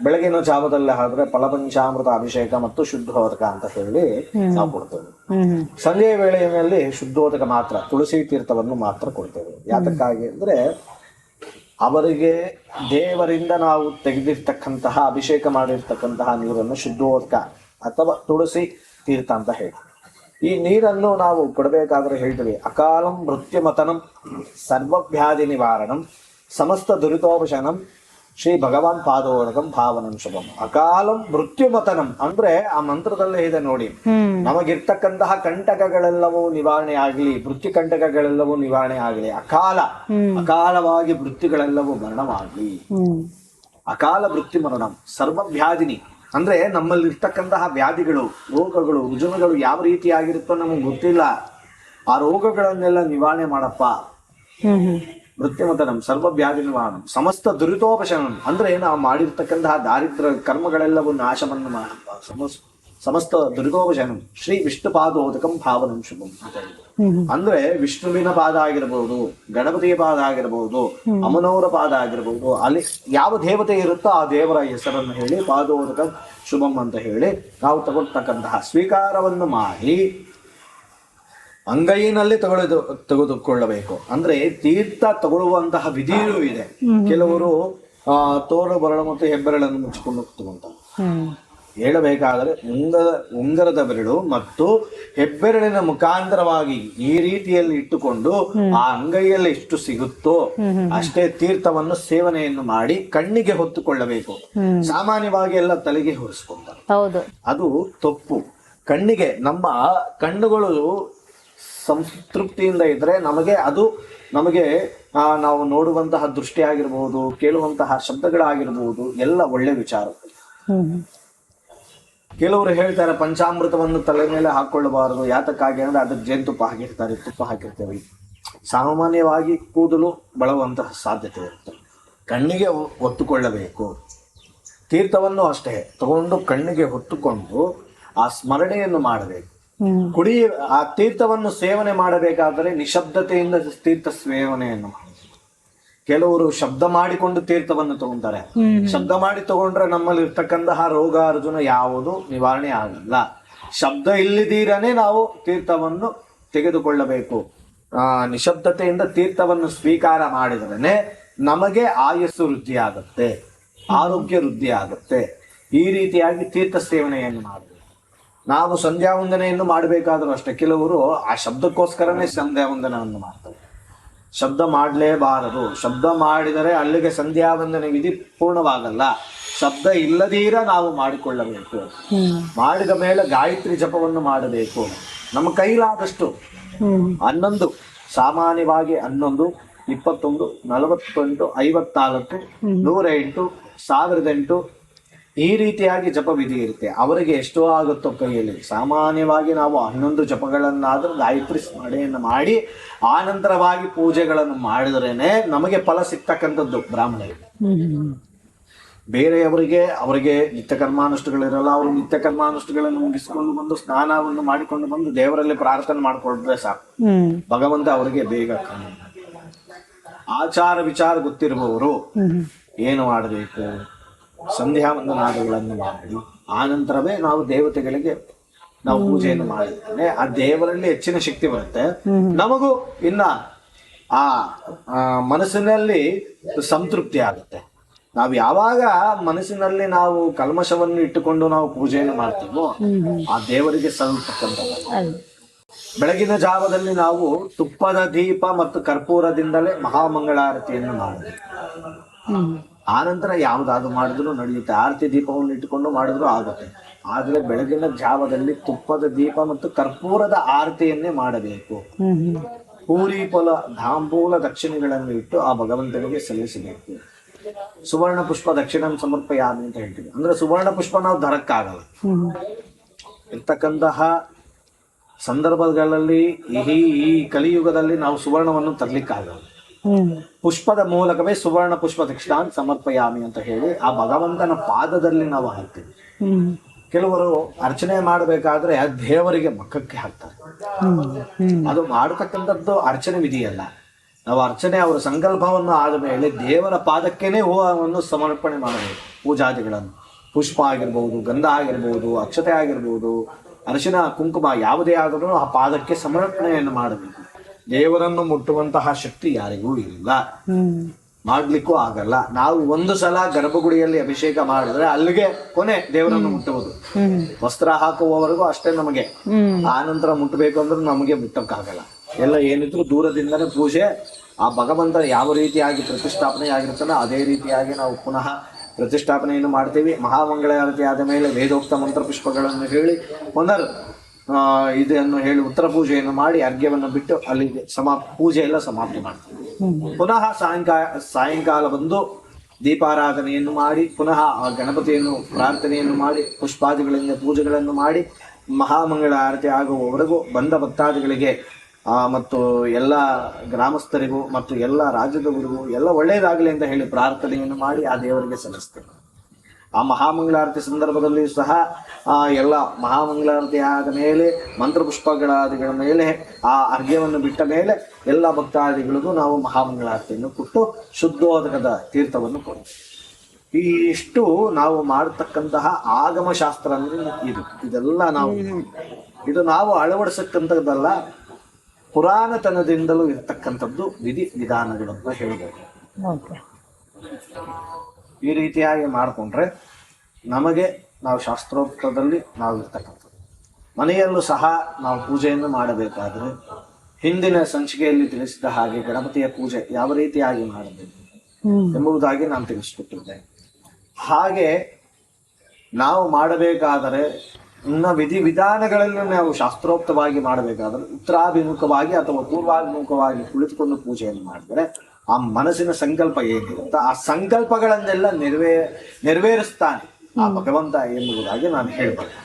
ಬೆಳಗಿನ ಜಾವದಲ್ಲಿ ಆದ್ರೆ ಫಲಪಂಚಾಮೃತ ಅಭಿಷೇಕ ಮತ್ತು ಶುದ್ಧೋದಕ ಅಂತ ಹೇಳಿ ನಾವು ಕೊಡ್ತೇವೆ. ಸಂಜೆಯ ವೇಳೆಯಲ್ಲಿ ಶುದ್ಧೋದಕ ಮಾತ್ರ ತುಳಸಿ ತೀರ್ಥವನ್ನು ಮಾತ್ರ ಕೊಡ್ತೇವೆ. ಯಾತಕ್ಕಾಗಿ ಅಂದ್ರೆ ಅವರಿಗೆ ದೇವರಿಂದ ನಾವು ತೆಗೆದಿರ್ತಕ್ಕಂತಹ ಅಭಿಷೇಕ ಮಾಡಿರ್ತಕ್ಕಂತಹ ನೀರನ್ನು ಶುದ್ಧೋದಕ ಅಥವಾ ತುಳಸಿ ತೀರ್ಥ ಅಂತ ಹೇಳಿ ಈ ನೀರನ್ನು ನಾವು ಕೊಡಬೇಕಾದ್ರೆ ಹೇಳ್ತೀವಿ ಅಕಾಲಂ ಮೃತ್ಯುಮತನಂ ಸರ್ವವ್ಯಾಧಿ ನಿವಾರಣಂ ಸಮಸ್ತ ದುರಿತೋಪಶನಂ ಶ್ರೀ ಭಗವಾನ್ ಪಾದೋರಗಂ ಭಾವನಂ ಶುಭಂ. ಅಕಾಲಂ ಮೃತ್ಯುಮತನಂ. ಅಂದ್ರೆ ಆ ಮಂತ್ರದಲ್ಲೇ ಇದೆ ನೋಡಿ. ನಮಗಿರ್ತಕ್ಕಂತಹ ಕಂಟಕಗಳೆಲ್ಲವೂ ನಿವಾರಣೆ ಆಗಲಿ ವೃತ್ತಿ ಕಂಟಕಗಳೆಲ್ಲವೂ ನಿವಾರಣೆ ಆಗಲಿ ಅಕಾಲ ಅಕಾಲವಾಗಿ ವೃತ್ತಿಗಳೆಲ್ಲವೂ ಮರಣವಾಗಲಿ. ಅಕಾಲ ವೃತ್ತಿ ಮರಣಂ ಸರ್ವವ್ಯಾಧಿನಿ ಅಂದ್ರೆ ನಮ್ಮಲ್ಲಿ ಇರ್ತಕ್ಕಂತಹ ವ್ಯಾಧಿಗಳು ರೋಗಗಳು ರುಜುನಗಳು ಯಾವ ರೀತಿಯಾಗಿರುತ್ತೋ ನಮಗೆ ಗೊತ್ತಿಲ್ಲ. ಆ ರೋಗಗಳನ್ನೆಲ್ಲ ನಿವಾರಣೆ ಮಾಡಪ್ಪ. ಹ್ಮ್ ಸರ್ವ ವ್ಯಾಧಿ ನಿವಾರಣಂ ಸಮಸ್ತ ದುರಿತೋಪಶನಂ ಅಂದ್ರೆ ನಾವು ಮಾಡಿರ್ತಕ್ಕಂತಹ ದಾರಿದ್ರ ಕರ್ಮಗಳೆಲ್ಲವೂ ನಾಶವನ್ನು ಸಮಸ್ ಸಮಸ್ತ ದುರಿತೋಪಶನಂ ಶ್ರೀ ವಿಷ್ಣು ಪಾದೋದಕಂ ಭಾವನಂ ಶುಭಂ ಅಂದ್ರೆ ವಿಷ್ಣುವಿನ ಪಾದ ಆಗಿರಬಹುದು ಗಣಪತಿಯ ಪಾದ ಆಗಿರಬಹುದು ಅಮನವರ ಪಾದ ಆಗಿರಬಹುದು ಅಲ್ಲಿ ಯಾವ ದೇವತೆ ಇರುತ್ತೋ ಆ ದೇವರ ಹೆಸರನ್ನು ಹೇಳಿ ಪಾದೋದಕ ಶುಭಂ ಅಂತ ಹೇಳಿ ನಾವು ತಗೊಳ್ತಕ್ಕಂತಹ ಸ್ವೀಕಾರವನ್ನು ಮಾಡಿ ಅಂಗೈನಲ್ಲಿ ತಗೊಳ್ಳೋದು ತೆಗೆದುಕೊಳ್ಳಬೇಕು. ಅಂದ್ರೆ ತೀರ್ಥ ತಗೊಳ್ಳುವಂತಹ ವಿಧಿಯೂ ಇದೆ. ಕೆಲವರು ಆ ತೋರು ಬರಳು ಮತ್ತು ಹೆಬ್ಬೆರಳನ್ನು ಮುಚ್ಚಿಕೊಂಡು ಹ್ಮ್ ಹೇಳಬೇಕಾದರೆ ಉಂಗರ ಉಂಗರದ ಬೆರಳು ಮತ್ತು ಹೆಬ್ಬೆರಳಿನ ಮುಖಾಂತರವಾಗಿ ಈ ರೀತಿಯಲ್ಲಿ ಇಟ್ಟುಕೊಂಡು ಆ ಅಂಗೈಯಲ್ಲಿ ಎಷ್ಟು ಸಿಗುತ್ತೋ ಅಷ್ಟೇ ತೀರ್ಥವನ್ನು ಸೇವನೆಯನ್ನು ಮಾಡಿ ಕಣ್ಣಿಗೆ ಹೊತ್ತುಕೊಳ್ಳಬೇಕು. ಸಾಮಾನ್ಯವಾಗಿ ಎಲ್ಲ ತಲೆಗೆ ಹೊರಿಸ್ಕೊಂತಾರೆ. ಅದು ತಪ್ಪು. ಕಣ್ಣಿಗೆ ನಮ್ಮ ಕಣ್ಣುಗಳು ಸಂತೃಪ್ತಿಯಿಂದ ಇದ್ರೆ ನಮಗೆ ಅದು ನಮಗೆ ನಾವು ನೋಡುವಂತಹ ದೃಷ್ಟಿ ಆಗಿರಬಹುದು ಕೇಳುವಂತಹ ಶಬ್ದಗಳಾಗಿರಬಹುದು ಎಲ್ಲ ಒಳ್ಳೆ ವಿಚಾರ. ಕೆಲವರು ಹೇಳ್ತಾರೆ, ಪಂಚಾಮೃತವನ್ನು ತಲೆ ಮೇಲೆ ಹಾಕೊಳ್ಳಬಾರದು. ಯಾತಕ್ಕಾಗಿ ಅಂದ್ರೆ ಅದಕ್ಕೆ ಜೇನುತುಪ್ಪ ಹಾಕಿರ್ತಾರೆ, ತುಪ್ಪ ಹಾಕಿರ್ತೇವೆ. ಸಾಮಾನ್ಯವಾಗಿ ಕೂದಲು ಬಳುವಂತಹ ಸಾಧ್ಯತೆ ಇರುತ್ತೆ. ಕಣ್ಣಿಗೆ ಒತ್ತುಕೊಳ್ಳಬೇಕು. ತೀರ್ಥವನ್ನು ಅಷ್ಟೇ, ತಗೊಂಡು ಕಣ್ಣಿಗೆ ಹೊತ್ತುಕೊಂಡು ಆ ಸ್ಮರಣೆಯನ್ನು ಮಾಡಬೇಕು. ಕುಡಿ ಆ ತೀರ್ಥವನ್ನು ಸೇವನೆ ಮಾಡಬೇಕಾದರೆ ನಿಶಬ್ದತೆಯಿಂದ ತೀರ್ಥ ಸೇವನೆಯನ್ನು ಕೆಲವರು ಶಬ್ದ ಮಾಡಿಕೊಂಡು ತೀರ್ಥವನ್ನು ತಗೊಂತಾರೆ. ಶಬ್ದ ಮಾಡಿ ತಗೊಂಡ್ರೆ ನಮ್ಮಲ್ಲಿ ಇರ್ತಕ್ಕಂತಹ ರೋಗ ಅರ್ಜುನ ಯಾವುದು ನಿವಾರಣೆ ಆಗಲ್ಲ. ಶಬ್ದ ಇಲ್ಲದೀರನೆ ನಾವು ತೀರ್ಥವನ್ನು ತೆಗೆದುಕೊಳ್ಳಬೇಕು. ಆ ನಿಶಬ್ದತೆಯಿಂದ ತೀರ್ಥವನ್ನು ಸ್ವೀಕಾರ ಮಾಡಿದ್ರೇನೆ ನಮಗೆ ಆಯಸ್ಸು ವೃದ್ಧಿ ಆಗುತ್ತೆ ಆರೋಗ್ಯ ವೃದ್ಧಿ ಆಗುತ್ತೆ ಈ ರೀತಿಯಾಗಿ ತೀರ್ಥ ಸೇವನೆಯನ್ನು ಮಾಡಬೇಕು. ನಾವು ಸಂಧ್ಯಾ ವಂದನೆಯನ್ನು ಮಾಡಬೇಕಾದ್ರೂ ಅಷ್ಟೇ ಕೆಲವರು ಆ ಶಬ್ದಕ್ಕೋಸ್ಕರನೇ ಸಂಧ್ಯಾ ವಂದನವನ್ನು ಮಾಡ್ತಾರೆ. ಶಬ್ದ ಮಾಡಲೇಬಾರದು. ಶಬ್ದ ಮಾಡಿದರೆ ಅಲ್ಲಿಗೆ ಸಂಧ್ಯಾ ವಂದನೆ ವಿಧಿ ಪೂರ್ಣವಾಗಲ್ಲ. ಶಬ್ದ ಇಲ್ಲದೀರ ನಾವು ಮಾಡಿಕೊಳ್ಳಬೇಕು. ಮಾಡಿದ ಮೇಲೆ ಗಾಯತ್ರಿ ಜಪವನ್ನು ಮಾಡಬೇಕು. ನಮ್ಮ ಕೈಲಾದಷ್ಟು. ಹನ್ನೊಂದು. ಸಾಮಾನ್ಯವಾಗಿ ಹನ್ನೊಂದು, ಇಪ್ಪತ್ತೊಂದು ನಲವತ್ತೆಂಟು ಐವತ್ನಾಲ್ಕು ನೂರ ಎಂಟು, ಸಾವಿರದ ಎಂಟು ಈ ರೀತಿಯಾಗಿ ಜಪ ವಿಧಿ ಇರುತ್ತೆ. ಅವರಿಗೆ ಎಷ್ಟೋ ಆಗುತ್ತೋ ಕೈಯಲ್ಲಿ. ಸಾಮಾನ್ಯವಾಗಿ ನಾವು ಹನ್ನೊಂದು ಜಪಗಳನ್ನಾದರೂ ಗಾಯತ್ರಿ ಸ್ಮರಣೆಯನ್ನು ಮಾಡಿ ಆನಂತರವಾಗಿ ಪೂಜೆಗಳನ್ನು ಮಾಡಿದ್ರೇನೆ ನಮಗೆ ಫಲ ಸಿಗ್ತಕ್ಕಂಥದ್ದು ಬ್ರಾಹ್ಮಣರಿಗೆ. ಹ್ಮ್. ಬೇರೆಯವರಿಗೆ ಅವರಿಗೆ ನಿತ್ಯ ಕರ್ಮಾನುಷ್ಠಗಳಿರಲ್ಲ ಅವರು ನಿತ್ಯ ಕರ್ಮಾನುಷ್ಠಗಳನ್ನು ಮುಗಿಸಿಕೊಂಡು ಬಂದು ಸ್ನಾನವನ್ನು ಮಾಡಿಕೊಂಡು ಬಂದು ದೇವರಲ್ಲಿ ಪ್ರಾರ್ಥನೆ ಮಾಡಿಕೊಂಡ್ರೆ ಸಾಕು. ಭಗವಂತ ಅವರಿಗೆ ಬೇಗ ಆಚಾರ ವಿಚಾರ ಗೊತ್ತಿರುವವರು ಏನು ಮಾಡಬೇಕು? ಸಂಧ್ಯಾ ವಂದನಾದಿಗಳನ್ನು ಮಾಡಿ ಆನಂತರವೇ ನಾವು ದೇವತೆಗಳಿಗೆ ನಾವು ಪೂಜೆಯನ್ನು ಮಾಡಿದ್ರೆ ಆ ದೇವರಲ್ಲಿ ಹೆಚ್ಚಿನ ಶಕ್ತಿ ಬರುತ್ತೆ. ನಮಗೂ ಇನ್ನ ಆ ಮನಸ್ಸಿನಲ್ಲಿ ಸಂತೃಪ್ತಿ ಆಗುತ್ತೆ. ನಾವು ಯಾವಾಗ ಮನಸ್ಸಿನಲ್ಲಿ ನಾವು ಕಲ್ಮಶವನ್ನು ಇಟ್ಟುಕೊಂಡು ನಾವು ಪೂಜೆಯನ್ನು ಮಾಡ್ತೀವೋ ಆ ದೇವರಿಗೆ ಸಲ್ಪಕ್ಕಂತ ಬೆಳಗಿನ ಜಾವದಲ್ಲಿ ನಾವು ತುಪ್ಪದ ದೀಪ ಮತ್ತು ಕರ್ಪೂರದಿಂದಲೇ ಮಹಾಮಂಗಳಾರತಿಯನ್ನು ಮಾಡಬೇಕು. ಆನಂತರ ಯಾವುದಾದ್ರು ಮಾಡಿದ್ರು ನಡೆಯುತ್ತೆ. ಆರತಿ ದೀಪವನ್ನು ಇಟ್ಟುಕೊಂಡು ಮಾಡಿದ್ರು ಆಗುತ್ತೆ. ಆದ್ರೆ ಬೆಳಗಿನ ಜಾವದಲ್ಲಿ ತುಪ್ಪದ ದೀಪ ಮತ್ತು ಕರ್ಪೂರದ ಆರತಿಯನ್ನೇ ಮಾಡಬೇಕು. ಪೂರಿ ಫಲ ಧಾಂಬೂಲ ದಕ್ಷಿಣೆಗಳನ್ನು ಇಟ್ಟು ಆ ಭಗವಂತನಿಗೆ ಸಲ್ಲಿಸಬೇಕು. ಸುವರ್ಣ ಪುಷ್ಪ ದಕ್ಷಿಣ ಸಮರ್ಪಯಾಮಿ ಅಂತ ಹೇಳ್ತೀವಿ. ಅಂದ್ರೆ ಸುವರ್ಣ ಪುಷ್ಪ ನಾವು ಧರಕ್ಕಾಗಲ್ಲ ಇರ್ತಕ್ಕಂತಹ ಸಂದರ್ಭಗಳಲ್ಲಿ ಈ ಈ ಕಲಿಯುಗದಲ್ಲಿ ನಾವು ಸುವರ್ಣವನ್ನು ತರ್ಲಿಕ್ಕಾಗಲ್ಲ. ಪುಷ್ಪದ ಮೂಲಕವೇ ಸುವರ್ಣ ಪುಷ್ಪ ದಕ್ಷಿಣಾನ್ ಸಮರ್ಪಯಾಮಿ ಅಂತ ಹೇಳಿ ಆ ಭಗವಂತನ ಪಾದದಲ್ಲಿ ನಾವು ಹಾಕ್ತೀವಿ. ಕೆಲವರು ಅರ್ಚನೆ ಮಾಡಬೇಕಾದ್ರೆ ದೇವರಿಗೆ ಮಕ್ಕಕ್ಕೆ ಹಾಕ್ತಾರೆ. ಅದು ಮಾಡತಕ್ಕಂಥದ್ದು ಅರ್ಚನೆ ವಿಧಿಯಲ್ಲ. ನಾವು ಅರ್ಚನೆ, ಅವರ ಸಂಕಲ್ಪವನ್ನು ಆದ ಮೇಲೆ ದೇವರ ಪಾದಕ್ಕೇನೆ ಹೂವನ್ನು ಸಮರ್ಪಣೆ ಮಾಡಬೇಕು. ಪೂಜಾದಿಗಳನ್ನು. ಪುಷ್ಪ ಆಗಿರ್ಬೋದು, ಗಂಧ ಆಗಿರ್ಬೋದು, ಅಕ್ಷತೆ ಆಗಿರ್ಬೋದು, ಅರಿಶಿನ, ಕುಂಕುಮ ಯಾವುದೇ ಆದರೂ ಆ ಪಾದಕ್ಕೆ ಸಮರ್ಪಣೆಯನ್ನು ಮಾಡಬೇಕು. ದೇವರನ್ನು ಮುಟ್ಟುವಂತಹ ಶಕ್ತಿ ಯಾರಿಗೂ ಇಲ್ಲ ಮಾಡ್ಲಿಕ್ಕೂ ಆಗಲ್ಲ. ನಾವು ಒಂದು ಸಲ ಗರ್ಭಗುಡಿಯಲ್ಲಿ ಅಭಿಷೇಕ ಮಾಡಿದ್ರೆ ಅಲ್ಲಿಗೆ ಕೊನೆ ದೇವರನ್ನು ಮುಟ್ಟುವುದು. ವಸ್ತ್ರ ಹಾಕುವವರೆಗೂ ಅಷ್ಟೇ ನಮಗೆ. ಆ ನಂತರ ಮುಟ್ಟಬೇಕು ಅಂದ್ರೆ ನಮಗೆ ಮುಟ್ಟಕ್ಕಾಗಲ್ಲ. ಎಲ್ಲ ಏನಿದ್ರು ದೂರದಿಂದನೇ ಪೂಜೆ. ಆ ಭಗವಂತ ಯಾವ ರೀತಿಯಾಗಿ ಪ್ರತಿಷ್ಠಾಪನೆ ಆಗಿರ್ತಾನೋ ಅದೇ ರೀತಿಯಾಗಿ ನಾವು ಪುನಃ ಪ್ರತಿಷ್ಠಾಪನೆಯನ್ನು ಮಾಡ್ತೀವಿ. ಮಹಾಮಂಗಳಾರತಿ ಆದ ಮೇಲೆ ವೇದೋಕ್ತ ಮಂತ್ರ ಪುಷ್ಪಗಳನ್ನು ಹೇಳಿ ಪುನರ್ ಇದನ್ನು ಹೇಳಿ ಉತ್ತರ ಪೂಜೆಯನ್ನು ಮಾಡಿ ಅರ್ಘ್ಯವನ್ನು ಬಿಟ್ಟು ಅಲ್ಲಿಗೆ ಸಮಾ ಪೂಜೆ ಎಲ್ಲ ಸಮಾಪ್ತಿ ಮಾಡ್ತೀವಿ ಪುನಃ ಸಾಯಂಕಾಲ ಸಾಯಂಕಾಲ ಬಂದು ದೀಪಾರಾಧನೆಯನ್ನು ಮಾಡಿ ಪುನಃ ಆ ಗಣಪತಿಯನ್ನು ಪ್ರಾರ್ಥನೆಯನ್ನು ಮಾಡಿ ಪುಷ್ಪಾದಿಗಳಿಂದ ಪೂಜೆಗಳನ್ನು ಮಾಡಿ ಮಹಾಮಂಗಳ ಆರತಿ ಆಗುವವರೆಗೂ ಬಂದ ಭಕ್ತಾದಿಗಳಿಗೆ ಆ, ಮತ್ತು ಎಲ್ಲ ಗ್ರಾಮಸ್ಥರಿಗೂ ಮತ್ತು ಎಲ್ಲ ರಾಜ್ಯದವರಿಗೂ ಎಲ್ಲ ಒಳ್ಳೆಯದಾಗಲಿ ಅಂತ ಹೇಳಿ ಪ್ರಾರ್ಥನೆಯನ್ನು ಮಾಡಿ ಆ ದೇವರಿಗೆ ಸಲ್ಲಿಸ್ತೇವೆ ಆ ಮಹಾಮಂಗಳಾರತಿ ಸಂದರ್ಭದಲ್ಲಿ ಸಹ ಆ ಎಲ್ಲ ಮಹಾಮಂಗಳಾರತಿ ಆದ ಮೇಲೆ ಮಂತ್ರಪುಷ್ಪಗಳಾದಿಗಳ ಮೇಲೆ ಆ ಅರ್ಘ್ಯವನ್ನು ಬಿಟ್ಟ ಮೇಲೆ ಎಲ್ಲ ಭಕ್ತಾದಿಗಳಿಗೂ ನಾವು ಮಹಾಮಂಗಳಾರತಿಯನ್ನು ಕೊಟ್ಟು ಶುದ್ಧೋದಕದ ತೀರ್ಥವನ್ನು ಕೊಡ್ತೀವಿ. ಈ ಇಷ್ಟು ನಾವು ಮಾಡತಕ್ಕಂತಹ ಆಗಮ ಶಾಸ್ತ್ರ ಅಂದ್ರೆ ಇದು. ಇದೆಲ್ಲ ನಾವು ಇದು ನಾವು ಅಳವಡಿಸಕ್ಕಂಥದ್ದಲ್ಲ ಪುರಾಣತನದಿಂದಲೂ ಇರತಕ್ಕಂಥದ್ದು ವಿಧಿ ವಿಧಾನಗಳು ಅಂತ ಹೇಳ್ಬೋದು. ಈ ರೀತಿಯಾಗಿ ಮಾಡಿಕೊಂಡ್ರೆ ನಮಗೆ ನಾವು ಶಾಸ್ತ್ರೋಕ್ತದಲ್ಲಿ ನಾವು ಇರ್ತಕ್ಕಂಥದ್ದು. ಮನೆಯಲ್ಲೂ ಸಹ ನಾವು ಪೂಜೆಯನ್ನು ಮಾಡಬೇಕಾದ್ರೆ ಹಿಂದಿನ ಸಂಚಿಕೆಯಲ್ಲಿ ತಿಳಿಸಿದ ಹಾಗೆ ಗಣಪತಿಯ ಪೂಜೆ ಯಾವ ರೀತಿಯಾಗಿ ಮಾಡಬೇಕು ಎಂಬುದಾಗಿ ನಾನು ತಿಳಿಸ್ಕೊಟ್ಟಿದ್ದೆ. ಹಾಗೆ ನಾವು ಮಾಡಬೇಕಾದರೆ ಇನ್ನ ವಿಧಿ ವಿಧಾನಗಳನ್ನು ನಾವು ಶಾಸ್ತ್ರೋಕ್ತವಾಗಿ ಮಾಡಬೇಕಾದ್ರೆ ಉತ್ತರಾಭಿಮುಖವಾಗಿ ಅಥವಾ ಪೂರ್ವಾಭಿಮುಖವಾಗಿ ಕುಳಿತುಕೊಂಡು ಪೂಜೆಯನ್ನು ಮಾಡಿದರೆ ಆ ಮನಸ್ಸಿನ ಸಂಕಲ್ಪ ಏನಿರುತ್ತೆ ಆ ಸಂಕಲ್ಪಗಳನ್ನೆಲ್ಲ ನೆರವೇ ನೆರವೇರಿಸ್ತಾನೆ ಆ ಭಗವಂತ ಎಂಬುದಾಗಿ ನಾನು ಹೇಳ್ಬಲ್ಲೆ.